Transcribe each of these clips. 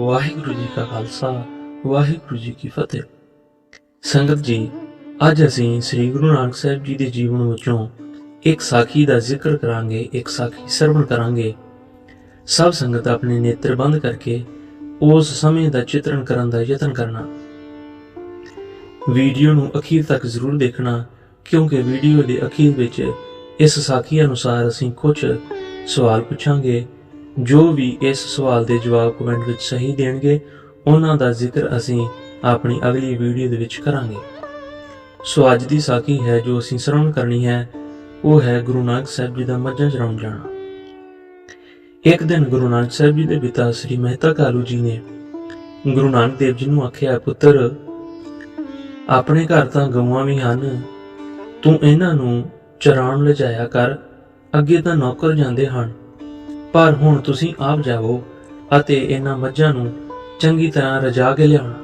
ਵਾਹਿਗੁਰੂ ਜੀ ਕਾ ਖਾਲਸਾ, ਵਾਹਿਗੁਰੂ ਜੀ ਕੀ ਫਤਿਹ। ਸੰਗਤ ਜੀ, ਅੱਜ ਅਸੀਂ ਸ੍ਰੀ ਗੁਰੂ ਨਾਨਕ ਸਾਹਿਬ ਜੀ ਦੇ ਜੀਵਨ ਵਿੱਚੋਂ ਇੱਕ ਸਾਖੀ ਦਾ ਜ਼ਿਕਰ ਕਰਾਂਗੇ, ਇੱਕ ਸਾਖੀ ਸਰਵਣ ਕਰਾਂਗੇ। ਸਭ ਸੰਗਤ ਆਪਣੇ ਨੇਤਰ ਬੰਦ ਕਰਕੇ ਉਸ ਸਮੇਂ ਦਾ ਚਿਤਰਣ ਕਰਨ ਦਾ ਯਤਨ ਕਰਨਾ। ਵੀਡੀਓ ਨੂੰ ਅਖੀਰ ਤੱਕ ਜ਼ਰੂਰ ਦੇਖਣਾ, ਕਿਉਂਕਿ ਵੀਡੀਓ ਦੇ ਅਖੀਰ ਵਿੱਚ ਇਸ ਸਾਖੀ ਅਨੁਸਾਰ ਅਸੀਂ ਕੁਝ ਸਵਾਲ ਪੁੱਛਾਂਗੇ ਜੋ ਵੀ ਇਸ ਸਵਾਲ ਦੇ ਜਵਾਬ ਕਮੈਂਟ ਵਿੱਚ ਸਹੀ ਦੇਣਗੇ, ਉਹਨਾਂ ਦਾ ਜ਼ਿਕਰ ਅਸੀਂ ਆਪਣੀ ਅਗਲੀ ਵੀਡੀਓ ਦੇ ਵਿੱਚ ਕਰਾਂਗੇ। ਸੋ ਅੱਜ ਦੀ ਸਾਖੀ ਹੈ ਜੋ ਅਸੀਂ ਸਰਵਣ ਕਰਨੀ ਹੈ, ਉਹ ਹੈ ਗੁਰੂ ਨਾਨਕ ਸਾਹਿਬ ਜੀ ਦਾ ਮੱਝਾਂ ਚਰਾਉਣ ਜਾਣਾ। ਇੱਕ ਦਿਨ ਗੁਰੂ ਨਾਨਕ ਸਾਹਿਬ ਜੀ ਦੇ ਪਿਤਾ ਸ੍ਰੀ ਮਹਿਤਾ ਕਾਲੂ ਜੀ ਨੇ ਗੁਰੂ ਨਾਨਕ ਦੇਵ ਜੀ ਨੂੰ ਆਖਿਆ, ਪੁੱਤਰ, ਆਪਣੇ ਘਰ ਤਾਂ ਗਊਆਂ ਵੀ ਹਨ, ਤੂੰ ਇਹਨਾਂ ਨੂੰ ਚਰਾਉਣ ਲਿਜਾਇਆ ਕਰ, ਅੱਗੇ ਤਾਂ ਨੌਕਰ ਜਾਂਦੇ ਹਨ। ਪਰ ਹੁਣ ਤੁਸੀਂ ਆਪ ਜਾਵੋ ਅਤੇ ਇਹਨਾਂ ਮੱਝਾਂ ਨੂੰ ਚੰਗੀ ਤਰ੍ਹਾਂ ਰਜਾ ਕੇ ਲਿਆਉਣਾ।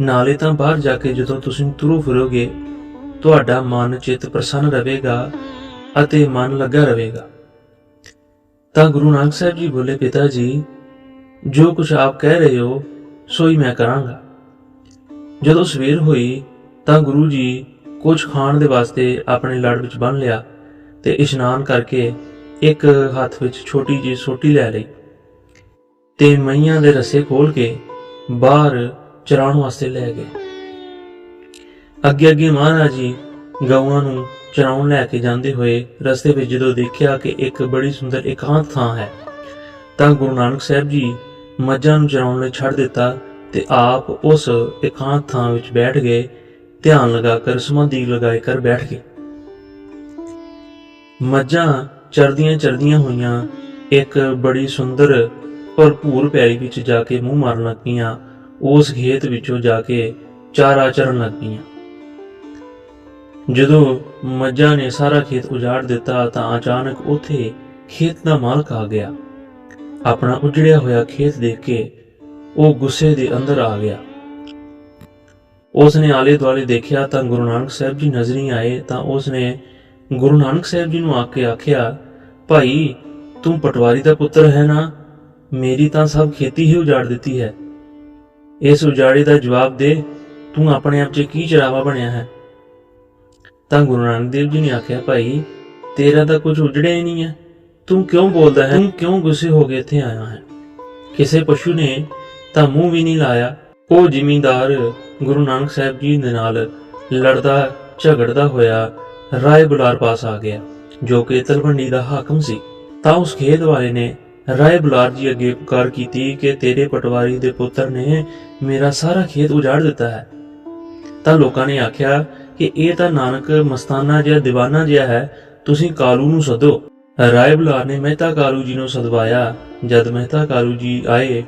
ਨਾਲੇ ਤਾਂ ਬਾਹਰ ਜਾ ਕੇ ਜਦੋਂ ਤੁਸੀਂ ਤੁਰੋ ਫਿਰੋਗੇ, ਤੁਹਾਡਾ ਮਨ ਚਿੱਤ ਪ੍ਰਸੰਨ ਰਹੇਗਾ ਅਤੇ ਮਨ ਲੱਗਾ ਰਹੇਗਾ। ਤਾਂ ਗੁਰੂ ਨਾਨਕ ਸਾਹਿਬ ਜੀ ਬੋਲੇ, ਪਿਤਾ ਜੀ, ਜੋ ਕੁਝ ਆਪ ਕਹਿ ਰਹੇ ਹੋ ਸੋ ਹੀ ਮੈਂ ਕਰਾਂਗਾ। ਜਦੋਂ ਸਵੇਰ ਹੋਈ, ਤਾਂ ਗੁਰੂ ਜੀ ਕੁਝ ਖਾਣ ਦੇ ਵਾਸਤੇ ਆਪਣੇ ਲੜ ਵਿੱਚ ਬੰਨ ਲਿਆ ਤੇ ਇਸ਼ਨਾਨ ਕਰਕੇ ਇੱਕ ਹੱਥ ਵਿੱਚ ਛੋਟੀ ਜਿਹੀ ਸੋਟੀ ਲੈ ਲਈ ਤੇ ਮਈਆਂ ਦੇ ਰਸੇ ਖੋਲ ਕੇ ਬਾਹਰ ਚਰਾਉਣ ਵਾਸਤੇ ਲੈ ਗਏ। ਅੱਗੇ ਅੱਗੇ ਮਹਾਰਾਜ ਜੀ ਗਊਆਂ ਨੂੰ ਚਰਾਉਣ ਲੈ ਕੇ ਜਾਂਦੇ ਹੋਏ ਰਸਤੇ ਵਿੱਚ ਜਦੋਂ ਦੇਖਿਆ ਕਿ ਇੱਕ ਬੜੀ ਸੁੰਦਰ ਇਕਾਂਤ ਥਾਂ ਹੈ, ਤਾਂ ਗੁਰੂ ਨਾਨਕ ਸਾਹਿਬ ਜੀ ਮੱਝਾਂ ਨੂੰ ਚਰਾਉਣ ਲਈ ਛੱਡ ਦਿੱਤਾ ਤੇ ਆਪ ਉਸ ਇਕਾਂਤ ਥਾਂ ਵਿੱਚ ਬੈਠ ਗਏ, ਧਿਆਨ ਲਗਾ ਕਰ, ਸਮਾਧੀ ਲਗਾਏ ਕਰ ਬੈਠ ਗਏ। ਮੱਝਾਂ ਚਰਦੀਆਂ ਚਰਦੀਆਂ ਹੋਈਆਂ, ਇੱਕ ਬੜੀ ਸੁੰਦਰ ਭਰਪੂਰ ਪਿਆਰੀ ਵਿੱਚ ਜਾ ਕੇ ਮੂੰਹ ਮਾਰਨ ਲੱਗ ਪਈਆਂ ਉਸ ਖੇਤ ਵਿੱਚੋਂ ਜਾ ਕੇ ਚਾਰਾ ਚਰਨ ਲੱਗ ਜਦੋਂ ਮੱਝਾਂ ਨੇ ਸਾਰਾ ਖੇਤ ਉਜਾੜ ਦਿੱਤਾ, ਤਾਂ ਅਚਾਨਕ ਉੱਥੇ ਖੇਤ ਦਾ ਮਾਲਕ ਆ ਗਿਆ। ਆਪਣਾ ਉਜੜਿਆ ਹੋਇਆ ਖੇਤ ਦੇਖ ਕੇ ਉਹ ਗੁੱਸੇ ਦੇ ਅੰਦਰ ਆ ਗਿਆ। ਉਸ ਨੇ ਆਲੇ ਦੁਆਲੇ ਦੇਖਿਆ ਤਾਂ ਗੁਰੂ ਨਾਨਕ ਸਾਹਿਬ ਜੀ ਨਜ਼ਰੀ ਆਏ ਤਾਂ ਉਸ ਨੇ ਗੁਰੂ ਨਾਨਕ ਸਾਹਿਬ ਜੀ ਨੂੰ ਆ ਕੇ ਆਖਿਆ, ਭਾਈ, ਤੂੰ ਪਟਵਾਰੀ ਦਾ ਪੁੱਤਰ ਹੈ ਨਾ? ਮੇਰੀ ਤਾਂ ਸਭ ਖੇਤੀ ਹੀ ਉਜਾੜ ਦਿੱਤੀ ਹੈ। ਇਸ ਉਜਾੜੇ ਦਾ ਜਵਾਬ ਦੇ ਤੂੰ ਆਪਣੇ ਆਪ 'ਚ ਕੀ ਚਰਾਵਾ ਬਣਿਆ ਹੈ? ਤਾਂ ਗੁਰੂ ਨਾਨਕ ਦੇਵ ਜੀ ਨੇ ਆਖਿਆ, ਭਾਈ, ਤੇਰਾ ਤਾਂ ਕੁਝ ਉਜੜਿਆ ਹੀ ਨਹੀਂ ਹੈ। ਤੂੰ ਕਿਉਂ ਬੋਲਦਾ ਹੈ? ਤੂੰ ਕਿਉਂ ਗੁੱਸੇ ਹੋ ਕੇ ਇੱਥੇ ਆਇਆ ਹੈ? ਕਿਸੇ ਪਸ਼ੂ ਨੇ ਤਾਂ ਮੂੰਹ ਵੀ ਨਹੀਂ ਲਾਇਆ। ਉਹ ਜ਼ਿਮੀਂਦਾਰ ਗੁਰੂ ਨਾਨਕ ਸਾਹਿਬ ਜੀ ਦੇ ਨਾਲ ਲੜਦਾ, ਝਗੜਦਾ ਹੋਇਆ ਰਾਏ ਬੁਲਾਰ ਪਾਸ ਆ ਗਿਆ, ਜੋ ਕਿ ਤਲਵੰਡੀ ਦਾ ਹਾਕਮ ਸੀ। ਤਾਂ ਉਸ ਖੇਤ ਵਾਲੇ ਨੇ ਰਾਏ ਬੁਲਾਰ ਜੀ ਅੱਗੇ ਪੁਕਾਰ ਕੀਤੀ ਕਿ ਤੇਰੇ ਪਟਵਾਰੀ ਦੇ ਪੁੱਤਰ ਨੇ ਮੇਰਾ ਸਾਰਾ ਖੇਤ ਉਜਾੜ ਦਿੱਤਾ ਹੈ। ਤਾਂ ਲੋਕਾਂ ਨੇ ਆਖਿਆ ਕਿ ਇਹ ਤਾਂ ਨਾਨਕ ਮਸਤਾਨਾ ਜਿਹਾ دیਵਾਨਾ ਜਿਹਾ ਹੈ, ਤੁਸੀਂ ਕਾਲੂ ਨੂੰ ਸਦੋ। ਰਾਏ ਬੁਲਾਰ ਨੇ ਮਹਿਤਾ ਕਾਲੂ ਜੀ ਨੂੰ ਸਦਵਾਇਆ। ਜਦ ਮਹਿਤਾ ਕਾਲੂ ਜੀ ਆਏ,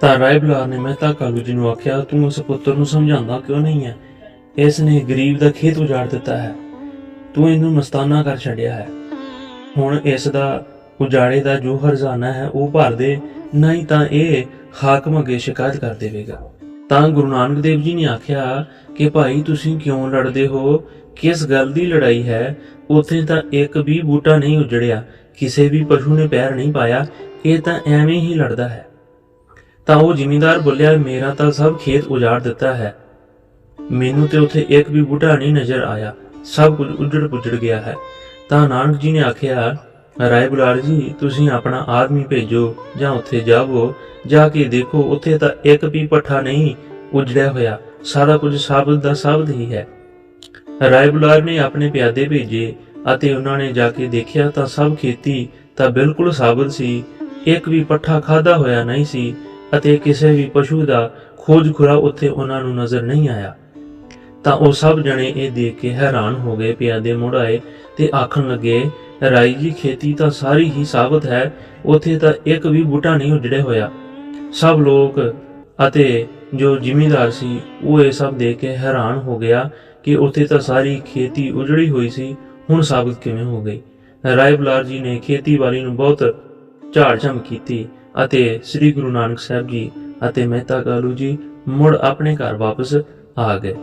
ਤਾਂ ਰਾਏ ਬੁਲਾਰ ਨੇ ਮਹਿਤਾ ਕਾਲੂ ਜੀ ਨੂੰ ਆਖਿਆ, ਤੂੰ ਉਸ ਪੁੱਤਰ ਨੂੰ ਸਮਝਾਉਂਦਾ ਕਿਉਂ ਨਹੀਂ ਹੈ? ਇਸ ਨੇ ਗਰੀਬ ਦਾ ਖੇਤ ਉਜਾੜ ਦਿੱਤਾ ਹੈ। ਤੂੰ ਇਹਨੂੰ ਮਸਤਾਨਾ ਕਰ ਛੱਡਿਆ ਹੈ। ਹੁਣ ਇਸ ਦਾ ਉਜਾੜੇ ਦਾ ਜੋ ਹਰਜ਼ਾਨਾ ਹੈ, ਉਹ ਭਰ ਦੇ, ਨਹੀਂ ਤਾਂ ਇਹ ਹਾਕਮ ਅੱਗੇ ਸ਼ਿਕਾਇਤ ਕਰ ਦੇਵੇਗਾ। ਤਾਂ ਗੁਰੂ ਨਾਨਕ ਦੇਵ ਜੀ ਨੇ ਆਖਿਆ ਕਿ ਭਾਈ ਤੁਸੀਂ ਕਿਉਂ ਲੜਦੇ ਹੋ? ਕਿਸ ਗੱਲ ਦੀ ਲੜਾਈ ਹੈ? ਉੱਥੇ ਤਾਂ ਇੱਕ ਵੀ ਬੂਟਾ ਨਹੀਂ ਉਜੜਿਆ, ਕਿਸੇ ਵੀ ਪਸ਼ੂ ਨੇ ਪੈਰ ਨਹੀਂ ਪਾਇਆ, ਇਹ ਤਾਂ ਐਵੇਂ ਹੀ ਲੜਦਾ ਹੈ। ਤਾਂ ਉਹ ਜ਼ਿਮੀਂਦਾਰ ਬੋਲਿਆ, ਮੇਰਾ ਤਾਂ ਸਭ ਖੇਤ ਉਜਾੜ ਦਿੱਤਾ ਹੈ। ਮੈਨੂੰ ਤੇ ਉੱਥੇ ਇੱਕ ਵੀ ਬੂਟਾ ਨਹੀਂ ਨਜ਼ਰ ਆਇਆ। ਸਭ ਕੁਝ ਉਜੜ ਪੁਜੜ ਗਿਆ ਹੈ। ਤਾਂ ਨਾਨਕ ਜੀ ਨੇ ਆਖਿਆ, ਰਾਏ ਬੁਲਾਰ ਜੀ, ਤੁਸੀਂ ਆਪਣਾ ਆਦਮੀ ਭੇਜੋ ਜਾਂ ਉੱਥੇ ਜਾਵੋ। ਜਾ ਕੇ ਦੇਖੋ, ਉੱਥੇ ਤਾਂ ਇੱਕ ਵੀ ਪੱਠਾ ਨਹੀਂ ਉਜੜਿਆ ਹੋਇਆ। ਸਾਰਾ ਕੁਝ ਸਾਬਤ ਦਾ ਸਾਬਤ ਹੀ ਹੈ। ਰਾਏ ਬੁਲਾਰ ਨੇ ਆਪਣੇ ਪਿਆਦੇ ਭੇਜੇ ਅਤੇ ਉਹਨਾਂ ਨੇ ਜਾ ਕੇ ਦੇਖਿਆ ਤਾਂ ਸਭ ਖੇਤੀ ਤਾਂ ਬਿਲਕੁਲ ਸਾਬਤ ਸੀ। ਇੱਕ ਵੀ ਪੱਠਾ ਖਾਦਾ ਹੋਇਆ ਨਹੀਂ ਸੀ ਅਤੇ ਕਿਸੇ ਵੀ ਪਸ਼ੂ ਦਾ ਖੋਜ ਖੁਰਾ ਉੱਥੇ ਉਹਨਾਂ ਨੂੰ ਨਜ਼ਰ ਨਹੀਂ ਆਇਆ। ਤਾਂ ਉਹ ਸਭ ਜਣੇ ਇਹ ਦੇਖ ਕੇ ਹੈਰਾਨ ਹੋ ਗਏ, ਪਿਆਦੇ ਮੁੜ ਆਏ ਤੇ ਆਖਣ ਲੱਗੇ, ਰਾਈ ਜੀ, ਖੇਤੀ ਤਾਂ ਸਾਰੀ ਹੀ ਸਾਬਤ ਹੈ, ਉੱਥੇ ਤਾਂ ਇੱਕ ਵੀ ਬੂਟਾ ਨਹੀਂ ਉੱਜੜਿਆ ਹੋਇਆ। ਸਭ ਲੋਕ ਅਤੇ ਜੋ ਜ਼ਿਮੀਂਦਾਰ ਸੀ, ਉਹ ਇਹ ਸਭ ਦੇਖ ਕੇ ਹੈਰਾਨ ਹੋ ਗਿਆ ਕਿ ਉੱਥੇ ਤਾਂ ਸਾਰੀ ਖੇਤੀ ਉਜੜੀ ਹੋਈ ਸੀ, ਹੁਣ ਸਾਬਤ ਕਿਵੇਂ ਹੋ ਗਈ। ਰਾਏ ਬੁਲਾਰ ਜੀ ਨੇ ਖੇਤੀਬਾੜੀ ਨੂੰ ਬਹੁਤ ਝਾੜ-ਝੰਮ ਕੀਤੀ ਅਤੇ ਸ੍ਰੀ ਗੁਰੂ ਨਾਨਕ ਸਾਹਿਬ ਜੀ ਅਤੇ ਮਹਿਤਾ ਕਾਲੂ ਜੀ ਮੁੜ ਆਪਣੇ ਘਰ ਵਾਪਸ ਆ ਗਏ।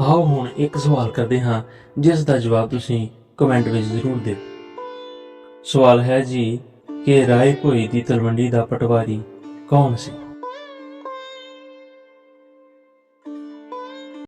ਆਓ ਹੁਣ ਇੱਕ ਸਵਾਲ ਕਰਦੇ ਹਾਂ, ਜਿਸ ਦਾ ਜਵਾਬ ਤੁਸੀਂ ਕਮੈਂਟ ਵਿੱਚ ਜ਼ਰੂਰ ਦਿਓ। ਸਵਾਲ ਹੈ ਜੀ ਕਿ ਰਾਏ ਭੋਈ ਦੀ ਤਲਵੰਡੀ ਦਾ ਪਟਵਾਰੀ ਕੌਣ ਸੀ?